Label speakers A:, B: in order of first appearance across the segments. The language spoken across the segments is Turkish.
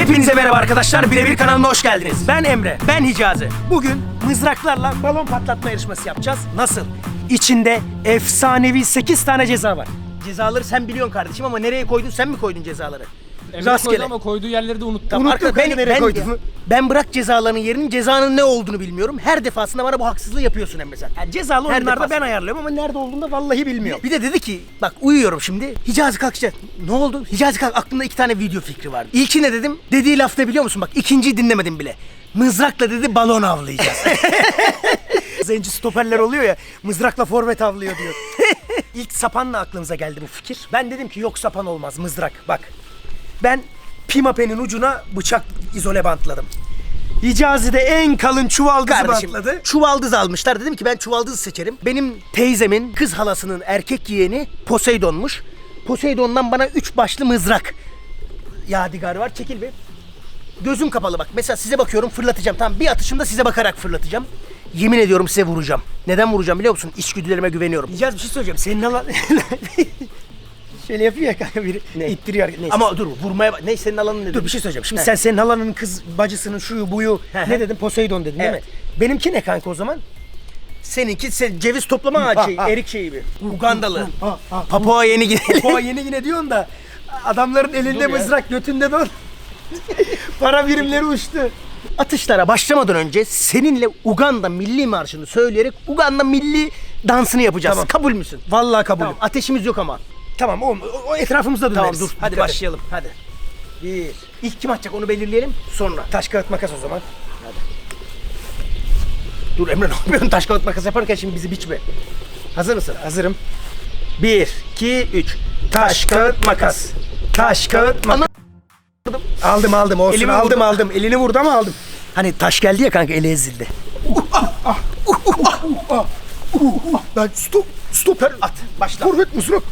A: Hepinize merhaba arkadaşlar. Birebir kanalına hoş geldiniz. Ben Emre. Ben Hicazi. Bugün mızraklarla balon patlatma yarışması yapacağız. Nasıl? İçinde efsanevi 8 tane ceza var. Cezaları sen biliyorsun kardeşim ama nereye koydun? Sen mi koydun cezaları?
B: Emre koydu ama koyduğu yerleri de unuttum.
A: Tamam,
C: Unuttum,
A: arkadaş, ben,
C: nereye
A: ben,
C: koydun?
A: ben bırak cezaların yerinin cezanın ne olduğunu bilmiyorum. Her defasında bana bu haksızlığı yapıyorsun Emre sen. Yani cezalı
C: Her
A: oyunlarda
C: defasında.
A: ben ayarlıyorum ama nerede olduğunu da vallahi bilmiyorum. Bir de dedi ki bak uyuyorum şimdi. Hicazi kalkacak. Ne oldu? Hicazi kalk aklımda iki tane video fikri vardı. İlki ne dedim? Dediği laf ne biliyor musun? Bak ikinciyi dinlemedim bile. Mızrakla dedi balon avlayacağız. Zenci stoperler oluyor ya mızrakla forvet avlıyor diyor. İlk sapanla aklımıza geldi bu fikir. Ben dedim ki yok sapan olmaz mızrak bak. Ben pimapenin ucuna bıçak izole bantladım. Hicazi'de en kalın çuvaldızı bantladı. Çuvaldız almışlar. Dedim ki ben çuvaldızı seçerim. Benim teyzemin kız halasının erkek yeğeni Poseidon'muş. Poseidon'dan bana üç başlı mızrak yadigarı var. Çekil bir. Gözüm kapalı bak. Mesela size bakıyorum fırlatacağım. Tamam bir atışımda size bakarak fırlatacağım. Yemin ediyorum size vuracağım. Neden vuracağım biliyor musun? İçgüdülerime güveniyorum. Hicazi bir şey söyleyeceğim. Senin alan... Şöyle yapıyor ya kanka biri. İttiriyor. Neyse. Ama dur vurmaya bak. Ne senin alanın ne? Dur bir şey söyleyeceğim. Şimdi sen senin halanın kız bacısının şuyu buyu ne dedin? Poseidon dedin değil mi? Benimki ne kanka o zaman? Seninki sen ceviz toplama ağacı şeyi, erik şeyi bir. Ugandalı. Papua yeni Gine. Papua yeni Gine diyorsun da adamların elinde mızrak götünde don. Para birimleri uçtu. Atışlara başlamadan önce seninle Uganda milli marşını söyleyerek Uganda milli dansını yapacağız. Kabul müsün? Vallahi kabulüm. Ateşimiz yok ama. Tamam o, o etrafımızda döneriz.
C: Tamam, dur,
A: Hadi
C: dikkat et.
A: başlayalım. Hadi. Bir. İlk kim atacak onu belirleyelim. Sonra. Taş kağıt makas o zaman. Hadi. Dur Emre ne yapıyorsun? Taş kağıt makas yaparken şimdi bizi biçme. Hazır mısın? Hazırım. Bir, iki, üç. Taş kağıt makas. Taş kağıt makas. Aldım aldım olsun
C: Elimi
A: aldım
C: vurdu.
A: aldım. Elini vurdu ama aldım. Hani taş geldi ya kanka eli ezildi.
C: Ben stop, stoper.
A: At başla.
C: Forvet mızrak.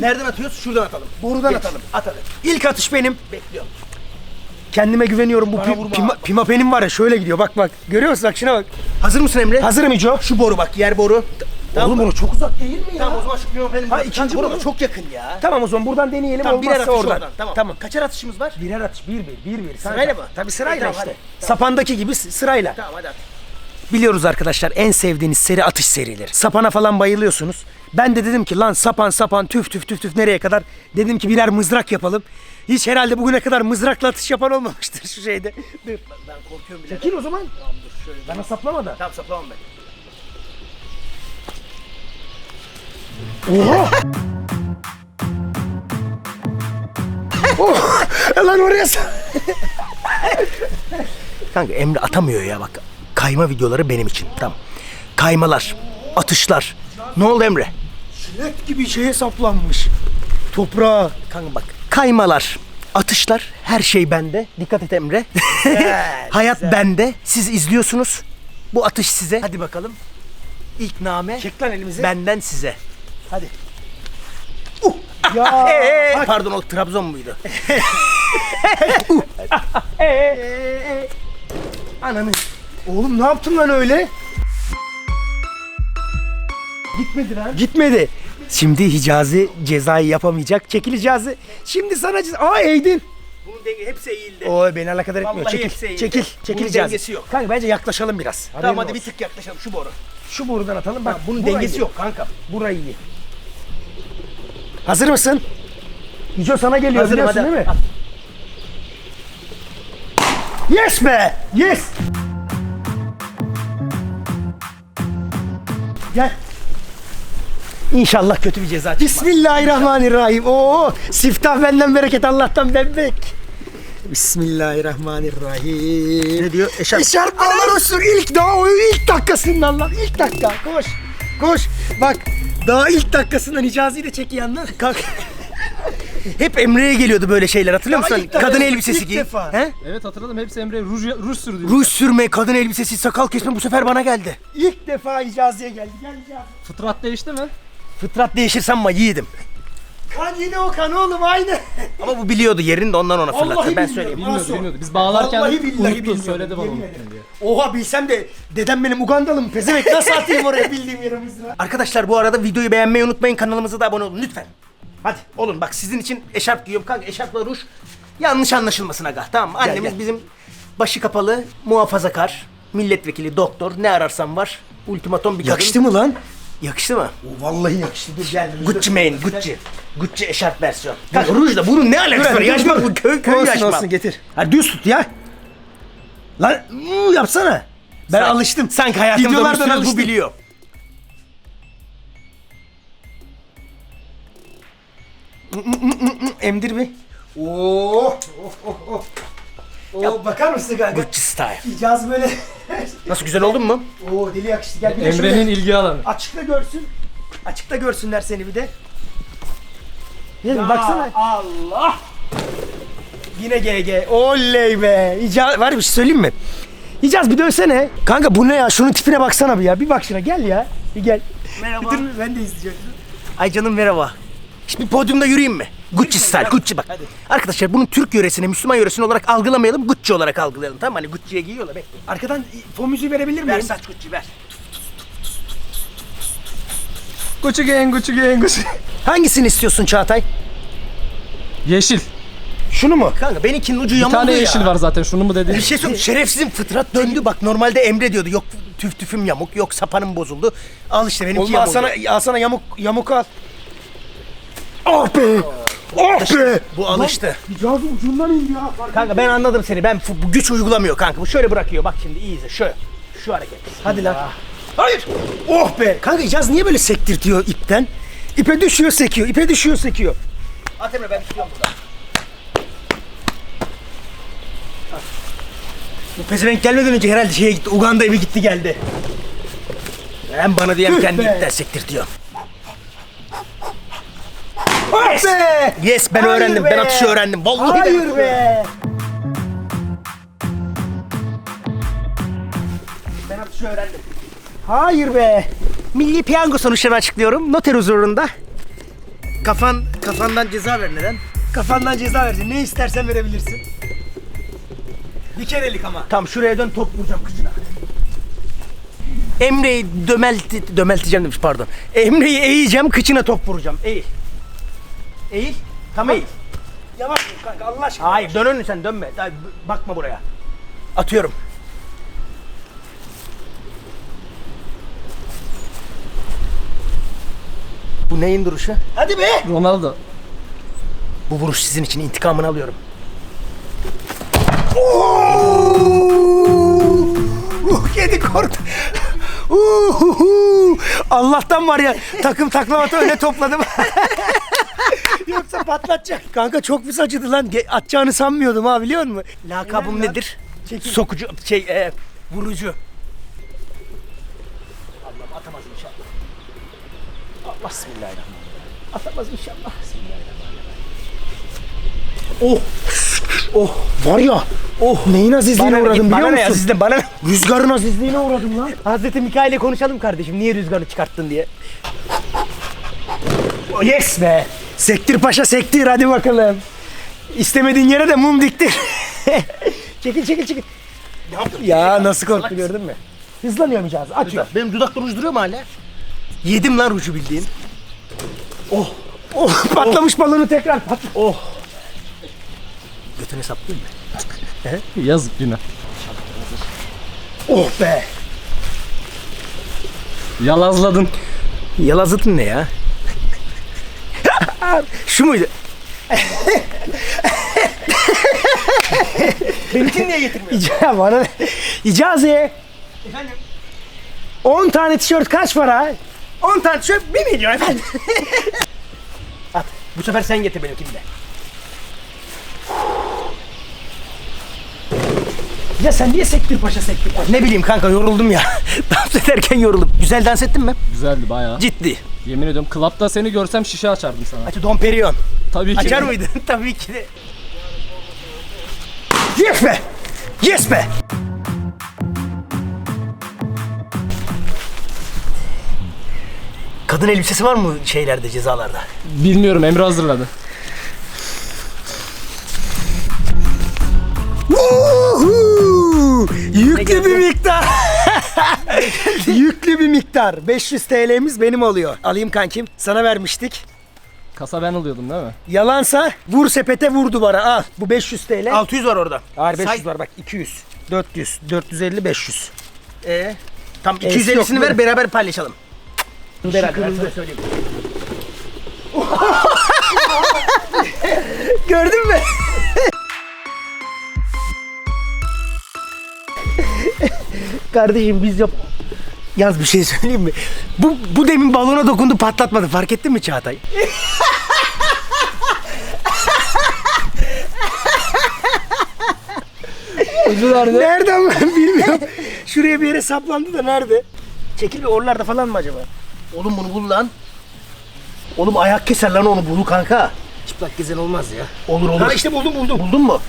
A: Nereden atıyoruz? Şuradan atalım.
C: Borudan
A: Geç.
C: atalım.
A: At hadi. İlk atış benim. Bekliyorum. Kendime güveniyorum. Bu pi, pima, pimapenim var ya şöyle gidiyor. Bak bak. Görüyor musun? Bak şuna bak. Hazır mısın Emre? Hazırım İco. Şu boru bak. Yer boru.
C: Oğlum onu çok uzak değil mi ya?
A: Tamam o zaman şu pimapenim.
C: Ha, ikinci
A: boru çok yakın ya. Tamam o zaman buradan deneyelim.
C: Tamam,
A: Olmazsa
C: birer atış
A: oradan.
C: oradan.
A: Tamam.
C: Tamam.
A: Kaçar atışımız var? Birer atış. Bir bir. Bir bir.
C: Sırayla mı?
A: Tabii sırayla
C: E, tamam,
A: işte.
C: hadi.
A: Sapandaki gibi sırayla.
C: Tamam hadi at.
A: Biliyoruz arkadaşlar en sevdiğiniz seri atış serileri. Sapana falan bayılıyorsunuz. Ben de dedim ki lan sapan sapan tüf tüf tüf tüf nereye kadar? Dedim ki birer mızrak yapalım. Hiç herhalde bugüne kadar mızrakla atış yapan olmamıştır şu şeyde. Dur.
C: Ben korkuyorum bile.
A: Çekil o zaman. Tamam dur şöyle. Bana saplama da.
C: Tamam saplamam ben.
A: Oha! oh! Lan oraya Kanka Emre atamıyor ya bak. Kayma videoları benim için. Tamam. Kaymalar, atışlar. Ne oldu Emre?
C: Jilet gibi şeye saplanmış.
A: Toprağa. Kanka bak. Kaymalar, atışlar her şey bende. Dikkat et Emre. Hayat bende. Siz izliyorsunuz. Bu atış size. Hadi bakalım. İlk name
C: Çek lan elimizi.
A: benden size. Hadi.
C: Ya.
A: Ee, Pardon o Trabzon muydu? Ananı.
C: Oğlum ne yaptın lan öyle? Gitmedi lan.
A: Gitmedi. Şimdi Hicazi cezayı yapamayacak. Çekil Hicazi. Şimdi sana ceza... Aa eğdin.
C: Bunun denge hepsi eğildi.
A: O beni alakadar etmiyor.
C: Vallahi
A: Çekil.
C: hepsi eğildi.
A: Çekil. Çekil
C: Bunun
A: Hicazi.
C: dengesi yok.
A: Kanka bence yaklaşalım biraz.
C: Tamam
A: Haberin
C: hadi bir
A: olsun.
C: tık yaklaşalım şu boru.
A: Şu borudan atalım. Bak
C: bunun
A: burayı
C: dengesi
A: iyi.
C: yok kanka.
A: Burayı iyi. Hazır mısın? Hico sana geliyor
C: Hazırım,
A: biliyorsun
C: hadi.
A: değil mi? Yes be! Yes! Gel. İnşallah kötü bir ceza çıkmaz. Bismillahirrahmanirrahim. Oo, siftah benden bereket Allah'tan bembek. Bismillahirrahmanirrahim.
C: Ne diyor? Eşarp.
A: Eşarplar olsun ilk daha oyun ilk dakikasından lan ilk dakika koş koş bak daha ilk dakikasından Hicazi'yi de çek yanına kalk. Hep Emre'ye geliyordu böyle şeyler hatırlıyor musun?
C: ilk defa,
A: Kadın elbisesi
C: ilk
A: giy.
C: defa.
A: He?
B: Evet hatırladım hepsi Emre ruj, ruj sürdü.
A: Ruj sürme, kadın elbisesi, sakal kesme bu sefer bana geldi.
C: İlk defa Hicazi'ye geldi. Gel Hicazi.
B: Fıtrat değişti mi?
A: Fıtrat değişirsem ama yiğidim.
C: Kan yine o kan oğlum aynı.
A: Ama bu biliyordu yerini de ondan ona fırlattı ben
C: bilmiyorum.
A: söyleyeyim.
B: Bilmiyordu
C: Nasıl?
B: bilmiyordu. Biz bağlarken
C: Vallahi billahi
B: unuttu
C: bilmiyorum,
B: söyledi bana
C: yemin
B: unuttum diye.
A: Oha bilsem de dedem benim Ugandalı mı pezevenk nasıl atayım oraya bildiğim yere mızrağı. Arkadaşlar bu arada videoyu beğenmeyi unutmayın kanalımıza da abone olun lütfen. Hadi olun bak sizin için eşarp giyiyorum kanka eşarpla ruj. Yanlış anlaşılmasın aga. Tamam mı? Annemiz
C: gel.
A: bizim başı kapalı, muhafazakar, milletvekili, doktor ne ararsan var. Ultimatom bir kadın.
C: Yakıştı mı lan?
A: Yakıştı mı?
C: Vallahi yakıştı. Dur gel.
A: Gucci main, Gucci. Gucci eşarp versiyon. Kanka rujla bunun ne alakası var? Yaşmak bu köy, köy
C: olsun,
A: yaşmak.
C: olsun getir. Hadi düz tut ya. Lan uu, yapsana. Ben
A: Sanki-
C: alıştım.
A: Sanki hayatımda
C: Videolardan
A: bu biliyor.
C: Emdir bir. Oo. Oh, oh, oh. Oo, bakar mısın kanka?
A: Gucci style.
C: İcaz böyle.
A: Nasıl güzel oldun mu?
C: Oo deli yakıştı. Gel bir de şöyle
B: Emre'nin ilgi alanı.
C: açıkta görsün. Açıkta görsünler seni bir de. Değil Baksana. Allah. Yine GG. Oley be. İcaz var bir şey söyleyeyim mi? İcaz bir dönsene. Kanka bu ne ya? Şunun tipine baksana bir ya. Bir bak şuna gel ya. Bir gel.
A: Merhaba.
C: Dur ben de izleyeceğim.
A: Ay canım merhaba. Şimdi bir podyumda yürüyeyim mi? Gucci style, Gucci bak. Arkadaşlar bunun Türk yöresini, Müslüman yöresini olarak algılamayalım, Gucci olarak algılayalım. Tamam mı? Hani Gucci'ye giyiyorlar. Bekle.
C: Arkadan fon müziği verebilir miyim?
A: Ver saç Gucci ver.
B: Gucci gang, Gucci gang, Gucci.
C: Hangisini istiyorsun Çağatay?
B: Yeşil.
C: Şunu mu?
A: Kanka benimkinin ucu
B: Bir
A: yamuldu
B: tane
A: ya.
B: yeşil var zaten. Şunu mu
A: Bir
B: dediğin?
A: şey söyleyeyim. Şerefsizin fıtrat döndü. Bak normalde Emre diyordu. Yok tüf tüfüm yamuk, yok sapanım bozuldu. Al işte benimki
C: Oğlum al
A: yamuldu.
C: sana, al sana yamuk, yamuk al. Ah be! Ah be!
A: Bu alıştı.
C: Cihaz ucundan indi ya.
A: Kanka ben anladım seni. Ben bu bu güç uygulamıyor kanka. Bu şöyle bırakıyor. Bak şimdi iyi izle. Şöyle. Şu hareket.
C: Hadi lan. Hayır. Oh be. Kanka icaz niye böyle sektirtiyor ipten? İpe düşüyor sekiyor, ipe düşüyor sekiyor.
A: At Emre ben tutuyorum burada.
C: Bu pezevenk gelmeden önce herhalde şeye gitti, Uganda'ya bir gitti geldi.
A: Hem bana diyen kendi ipten sektirtiyor.
C: Yes! be!
A: Yes ben
C: Hayır
A: öğrendim.
C: be.
A: Ben atışı öğrendim. Vallahi
C: Hayır be!
A: Ben atışı öğrendim.
C: Hayır be!
A: Milli piyango sonuçlarını açıklıyorum. Noter huzurunda. Kafan kafandan ceza ver neden?
C: Kafandan ceza verdin. Ne istersen verebilirsin. Bir kerelik ama.
A: Tam şuraya dön top vuracağım kıçına. Emre'yi dömelti, dömelteceğim demiş pardon. Emre'yi eğeceğim kıçına top vuracağım. Eğil. Eğil. Tam eğil.
C: Yavaş kanka Allah aşkına.
A: Hayır dön önüne sen dönme. Daha bakma buraya. Atıyorum. Bu neyin duruşu?
C: Hadi be!
B: Ronaldo.
A: Bu vuruş sizin için intikamını alıyorum.
C: Uh, kedi korktu. Uhuhu. Allah'tan var ya takım taklavatı öne topladım. Yoksa patlatacak. Kanka çok pis acıdı lan. Ge- Atacağını sanmıyordum ha biliyor musun?
A: Lakabım
C: Helal lan.
A: nedir?
C: Çekil.
A: Sokucu, şey, e, vurucu. Allah'ım atamaz inşallah. Allah bismillahirrahmanirrahim. Atamaz inşallah.
C: Oh. Oh. Var ya. Oh. Neyin azizliğine
A: Bana ne,
C: uğradım
A: bana
C: biliyor
A: ne ya
C: musun?
A: sizden bana ne?
C: Rüzgarın azizliğine uğradım lan.
A: Hazreti Mikail'le konuşalım kardeşim. Niye rüzgarı çıkarttın diye.
C: Oh, yes be. Sektir paşa sektir hadi bakalım. İstemediğin yere de mum diktir. çekil çekil çekil. Ya nasıl korktu gördün mü? Hızlanıyor cihaz. Açıyor.
A: Benim dudakta ruj duruyor mu hala? Yedim lan ruju bildiğin.
C: Oh patlamış balonu tekrar pat.
A: Oh. Götüne saplayayım mı?
B: Yazık günah.
C: Oh be.
B: Yalazladın.
A: Yalazıtın ne ya? Şu muydu? Benimkini niye getirmiyor?
C: İca bana? İcazi.
A: Efendim?
C: 10 tane tişört kaç para?
A: 10 tane çöp 1 milyon efendim. At. Bu sefer sen getir benimkini de.
C: Ya sen niye sektir paşa sektir?
A: Ne bileyim kanka yoruldum ya. dans ederken yoruldum. Güzel dans ettin mi?
B: Güzeldi bayağı.
A: Ciddi.
B: Yemin ediyorum klapta seni görsem şişe açardım sana.
A: Açı Don Perignon.
B: Tabii ki.
A: Açar mıydın? Tabii ki de.
C: Yes be. Yes be.
A: Kadın elbisesi var mı şeylerde cezalarda?
B: Bilmiyorum Emre hazırladı.
C: Woohoo! Yüklü bir miktar. Yüklü bir miktar. 500 TL'miz benim oluyor. Alayım kankim. Sana vermiştik.
B: Kasa ben alıyordum değil mi?
C: Yalansa vur sepete vur duvara al. Bu 500 TL.
A: 600 var orada.
C: Hayır 500
A: Say-
C: var bak 200, 400, 450, 500.
A: Ee, tam
C: E'si yok
A: 250'sini ver
C: değil mi?
A: beraber paylaşalım. Beraber. ben sana söyleyeyim. Gördün mü? Kardeşim biz yap... Yaz bir şey söyleyeyim mi? Bu, bu demin balona dokundu patlatmadı. Fark ettin mi Çağatay?
B: Ucu nerede?
C: Nereden ben bilmiyorum. Şuraya bir yere saplandı da nerede? Çekil bir oralarda falan mı acaba?
A: Oğlum bunu bul lan. Oğlum ayak keser lan onu bulu kanka.
C: Çıplak gezen olmaz ya.
A: Olur olur.
C: Ha işte buldum buldum.
A: Buldun mu?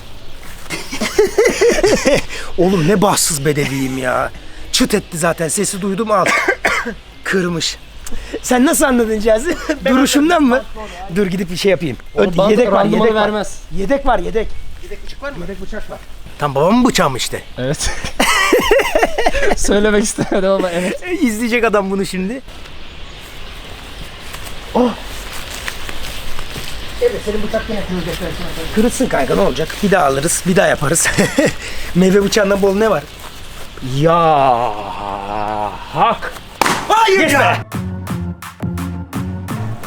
C: Oğlum ne bahtsız bedeviyim ya. Çıt etti zaten sesi duydum al. Kırmış. Sen nasıl anladın Cazi? Duruşumdan mı? Dur gidip bir şey yapayım.
B: Oğlum bant
C: yedek var,
B: randımanı
C: yedek var.
B: vermez.
C: Yedek var, yedek.
A: Yedek bıçak var mı?
C: Yedek bıçak var.
A: Tam babamın bıçağı mı işte?
B: Evet. Söylemek istemedim ama evet.
C: E, İzleyecek adam bunu şimdi.
A: Evet senin bıçak yine kırılacak.
C: Kırılsın kanka ne olacak? Bir daha alırız, bir daha yaparız. Meyve bıçağında bol ne var? Ya hak.
A: Hayır
C: Yes
A: ya.
C: be.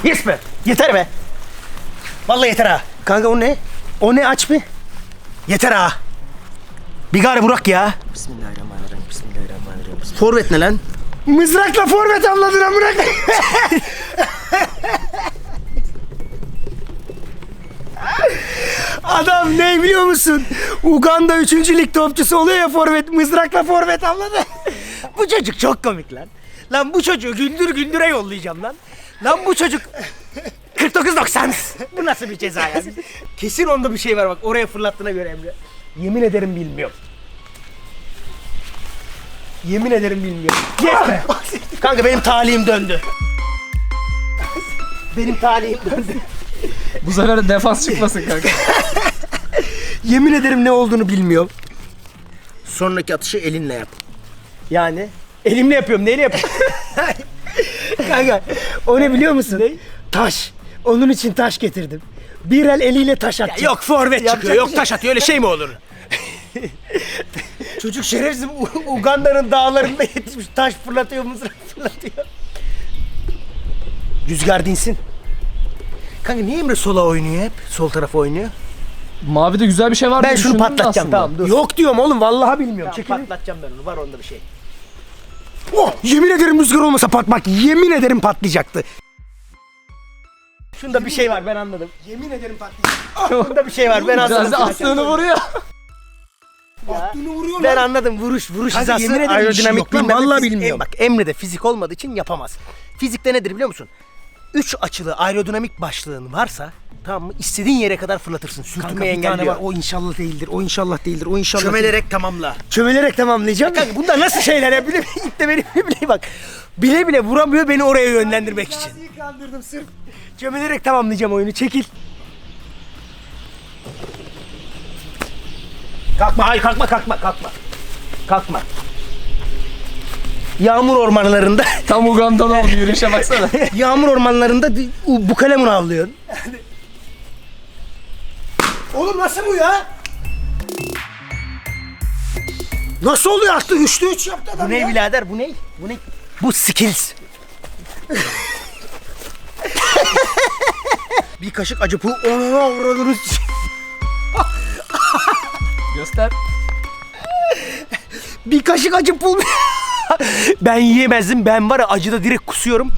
A: Yes be. Yeter be. Vallahi yeter ha.
C: Kanka o ne? O ne aç bir?
A: Yeter ha. Bir gari Burak ya.
C: Bismillahirrahmanirrahim. Bismillahirrahmanirrahim.
A: Forvet ne lan?
C: Mızrakla forvet avladın amına Adam ne biliyor musun? Uganda 3. lig topçusu oluyor ya forvet mızrakla forvet avladı. bu çocuk çok komik lan. Lan bu çocuğu güldür güldüre yollayacağım lan. Lan bu çocuk 49.90. bu nasıl bir ceza ya? Kesin onda bir şey var bak oraya fırlattığına göre Emre. Yemin ederim bilmiyorum. Yemin ederim bilmiyorum. Yes be.
A: Kanka benim talihim döndü. Benim talihim döndü.
B: Bu sefer de defans çıkmasın kanka.
C: Yemin ederim ne olduğunu bilmiyorum.
A: Sonraki atışı elinle yap.
C: Yani elimle yapıyorum. Neyle yapıyorum? Kanka o ne biliyor musun? Taş. Onun için taş getirdim. Bir el eliyle taş atacak.
A: Yok forvet
C: Yapacak
A: çıkıyor, yok
C: şey-
A: taş atıyor öyle şey mi olur?
C: Çocuk şerefsiz U- Uganda'nın dağlarında yetişmiş. Taş fırlatıyor, mızrak fırlatıyor. Rüzgar dinsin.
A: Kanka niye Emre sola oynuyor hep? Sol tarafa oynuyor.
B: Mavide güzel bir şey var
C: Ben
B: diye
C: şunu
B: düşündüm de
C: patlatacağım
B: aslında.
C: tamam dur. Yok diyorum oğlum vallahi bilmiyorum.
A: Tamam,
C: Çekilin.
A: patlatacağım ben onu. Var onda bir şey.
C: Oh, yemin ederim rüzgar olmasa patmak. Yemin ederim patlayacaktı.
A: Şunda bir şey var ben anladım.
C: Yemin ederim patlayacak.
A: Şunda bir şey var ben
B: Cazi
A: anladım.
B: aslını vuruyor.
C: Aklını vuruyor
A: Ben
C: lan.
A: anladım vuruş vuruş
C: Kanka,
A: hizası
C: yemin ederim bir şey
A: aerodinamik
C: yok lan,
A: bilmem ne,
C: vallahi
A: fizik-
C: bilmiyorum.
A: Bak Emre'de fizik olmadığı için yapamaz. Fizikte nedir biliyor musun? Üç açılı aerodinamik başlığın varsa tamam mı istediğin yere kadar fırlatırsın.
C: Kanka
A: Sürtünmeyi
C: bir tane
A: engelliyor.
C: var o inşallah değildir. O inşallah değildir. O inşallah değildir.
A: Çömelerek tamamla.
C: Çömelerek tamamlayacağım.
A: Kanka bunlar nasıl şeyler ya? Bile bile bile bile bile bak. Bile bile vuramıyor beni oraya yönlendirmek için.
C: Gazi'yi kandırdım sırf. Çömelerek tamamlayacağım oyunu. Çekil.
A: Kalkma hayır kalkma kalkma kalkma. Kalkma. Yağmur ormanlarında
B: Tam Uganda'da oldu yürüyüşe baksana.
A: yağmur ormanlarında bu kalemun avlıyorsun.
C: Oğlum nasıl bu ya? Nasıl oluyor attı? Üçlü üç yaptı adam
A: Bu ne
C: ya.
A: birader bu ne? Bu ne? Bu skills. bir kaşık acı pul. Onu avradınız.
B: Göster.
A: Bir kaşık acı pul. ben yiyemezdim. Ben var ya acıda direkt kusuyorum.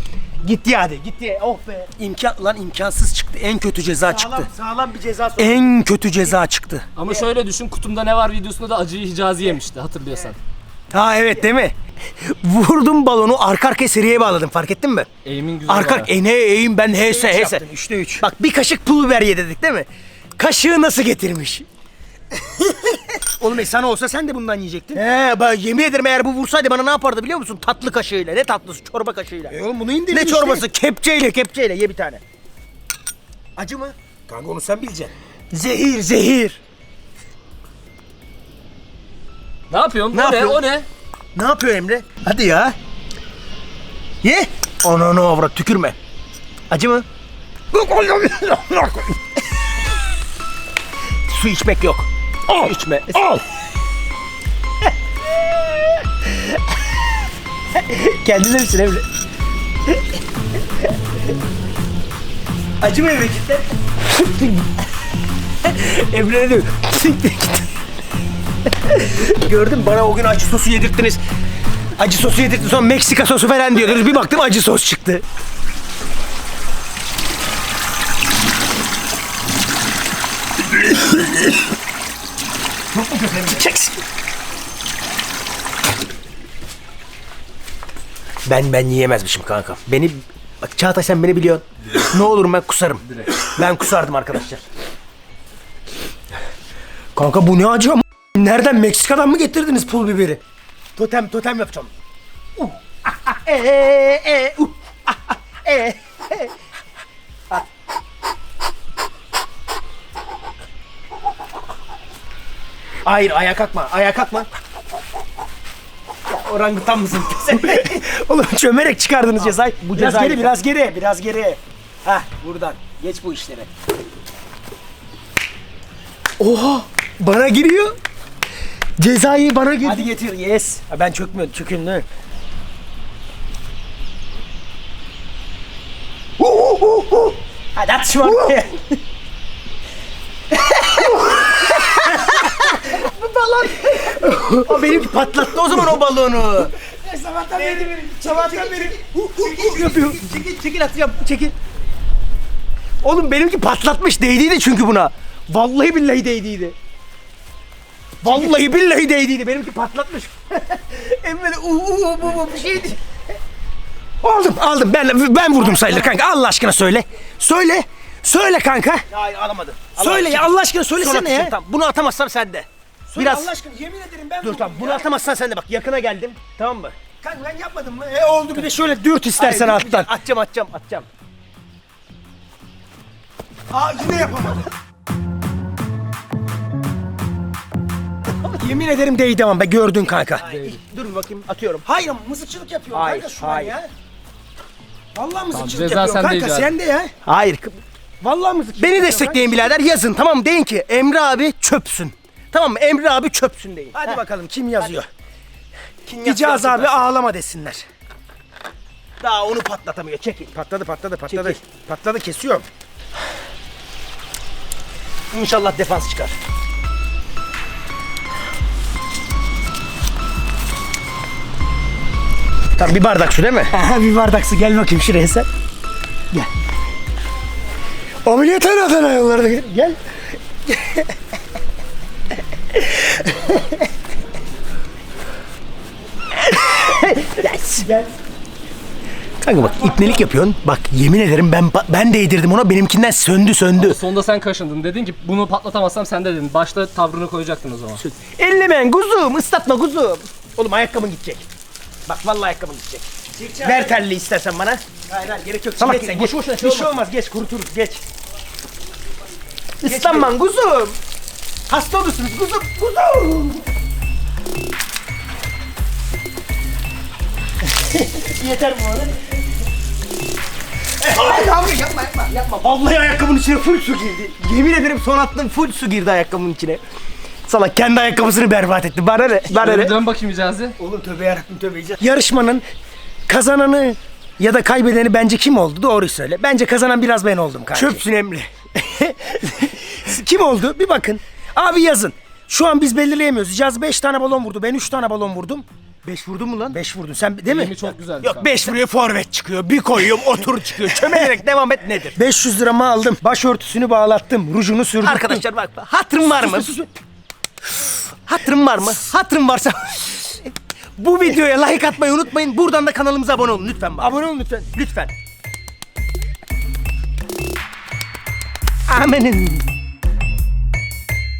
A: Gitti hadi. Gitti. Oh be. İmkan lan imkansız çıktı. En kötü ceza çıktı.
C: Sağlam, sağlam bir ceza soru.
A: En kötü ceza çıktı.
B: Ama şöyle düşün kutumda ne var videosunda da acıyı Hicazi yemişti hatırlıyorsan.
A: Ha evet değil mi? Vurdum balonu arka arkaya seriye bağladım fark ettin mi?
B: Eğimin güzel
A: Arka
B: bayağı.
A: e ne eğim ben hese.
C: yaptın, üçte üç.
A: Bak bir kaşık pul biber ye dedik değil mi? Kaşığı nasıl getirmiş?
C: Oğlum e sana olsa sen de bundan yiyecektin.
A: He ben yemin ederim eğer bu vursaydı bana ne yapardı biliyor musun? Tatlı kaşığıyla. Ne tatlısı? Çorba kaşığıyla.
C: E oğlum bunu indirdin
A: ne
C: işte.
A: çorbası? Kepçeyle kepçeyle ye bir tane. Acı mı?
C: Kanka onu sen bileceksin.
A: Zehir zehir.
B: Ne yapıyorsun?
A: Ne
B: o ne?
A: yapıyorsun?
B: O ne?
A: Ne yapıyor Emre? Hadi ya. Ye. Ananı avrat tükürme. Acı mı? Su içmek yok.
C: Al.
A: İçme.
C: Al.
A: Kendine misin Emre? Acı mı Emre cidden? Emre ne diyor? Gördün mü? bana o gün acı sosu yedirttiniz. Acı sosu yedirttiniz sonra Meksika sosu falan diyordunuz. Bir baktım acı sos çıktı. Çok mu Emre? Çeksin. Ben ben yiyemezmişim kanka. Beni bak Çağatay sen beni biliyorsun. ne olur ben kusarım. Ben kusardım arkadaşlar. Kanka bu ne acı ama? Nereden Meksika'dan mı getirdiniz pul biberi? Totem totem yapacağım. Uh, ah, ah, e, e, uh, ah, ah, e, e. Ah. Hayır ayağa kalkma ayağa kalkma. Orangutan mısın? Oğlum çömerek çıkardınız cezayı. Bu biraz
C: cezayı-
A: geri, biraz geri, biraz geri. Hah, buradan. Geç bu işleri. Oha! Bana giriyor. Cezayı bana girdi. Hadi getir, yes. Ha, ben çökmüyorum, çökün ne? Hadi at şu an. Balon. o benimki patlattı o zaman o balonu.
C: Sabahtan beri sabahtan beri
A: yapıyor. Çekil, çekil atacağım. Çekil. Oğlum benimki patlatmış değdiydi çünkü buna. Vallahi billahi değdiydi. Vallahi billahi değdiydi. Benimki patlatmış. Emre de uuu bu bu bir şeydi. Aldım aldım ben ben vurdum sayılır kanka Allah aşkına söyle. Söyle. Söyle kanka.
C: Hayır alamadım.
A: Söyle ya Allah aşkına söylesene ya. Tamam, bunu atamazsam sen de. Biraz
C: Allah aşkına yemin ederim ben
A: dur
C: vurdum
A: tamam bunu
C: ya.
A: atamazsan sen de bak yakına geldim. Tamam mı?
C: Kanka ben yapmadım mı? E oldu
A: Bir de şöyle dürt istersen
C: Hayır,
A: alttan. Atacağım atacağım atacağım.
C: Aa yine yapamadım.
A: Yemin ederim değdi ama be gördün kanka. Dur bir bakayım atıyorum.
C: Hayır mızıkçılık yapıyor
A: Hayır,
C: kanka şu an
A: hayır.
C: ya. Vallahi mızıkçılık
B: ceza
C: yapıyor
B: sende
C: kanka
B: icat.
C: sen de ya.
A: Hayır.
C: Vallahi mızıkçılık
A: Beni
C: yapıyor
A: destekleyin birader yazın tamam mı? Deyin ki Emre abi çöpsün. Tamam mı? Emre abi çöpsün deyin.
C: Hadi
A: Heh.
C: bakalım kim yazıyor?
A: Kim
C: Hicaz
A: yazarsa
C: abi
A: yazsın.
C: ağlama desinler.
A: Daha onu patlatamıyor. Çekil.
C: Patladı patladı patladı.
A: Çekil.
C: Patladı kesiyorum.
A: İnşallah defans çıkar. Tamam bir bardak su değil mi?
C: Aha bir bardak su gel bakayım şuraya sen. Gel. Ameliyathane yollarda gel. Gel.
A: Yes. Gel. Kanka bak ipnelik yapıyorsun. Bak yemin ederim ben ben değdirdim ona benimkinden söndü söndü.
B: Sonunda sen kaşındın. Dedin ki bunu patlatamazsam sen de dedin. Başta tavrını koyacaktın o zaman.
A: Ellemen kuzum ıslatma kuzum. Oğlum ayakkabın gidecek. Bak vallahi ayakkabın gidecek. Ver terli istersen bana.
C: Hayır hayır gerek yok.
A: Salak
C: Geç sen
A: boş
C: geç.
A: boşuna şey
C: Bir şey
A: olmaz.
C: olmaz geç kuruturuz geç.
A: Islanman kuzum. Hasta olursunuz kuzum. Kuzum. Yeter bu arada. Ay abi yapma yapma yapma. Vallahi ayakkabının içine full su girdi. Yemin ederim son attığım full su girdi ayakkabının içine. Salak kendi ayakkabısını berbat etti. Bana ne? Bana ne?
B: dön bakayım Hicazi.
C: Oğlum tövbe yarabbim tövbe iyice.
A: Yarışmanın kazananı ya da kaybedeni bence kim oldu? Doğruyu söyle. Bence kazanan biraz ben oldum kanka. Çöpsün Emre. kim oldu? Bir bakın. Abi yazın. Şu an biz belirleyemiyoruz. Caz 5 tane balon vurdu. Ben 3 tane balon vurdum. 5 vurdun mu lan? 5 vurdun. Sen değil mi?
B: Elimi çok güzeldi
A: Yok
B: kanka.
A: 5 vuruyor forvet çıkıyor. Bir koyuyorum otur çıkıyor. Çömelerek devam et nedir? 500 liramı aldım. Başörtüsünü bağlattım. Rujunu sürdüm. Arkadaşlar bak hatırım var mı? Hatırım var mı? Hatırım varsa bu videoya like atmayı unutmayın. Buradan da kanalımıza abone olun lütfen. Bak.
C: Abone olun lütfen.
A: Lütfen. Amenin.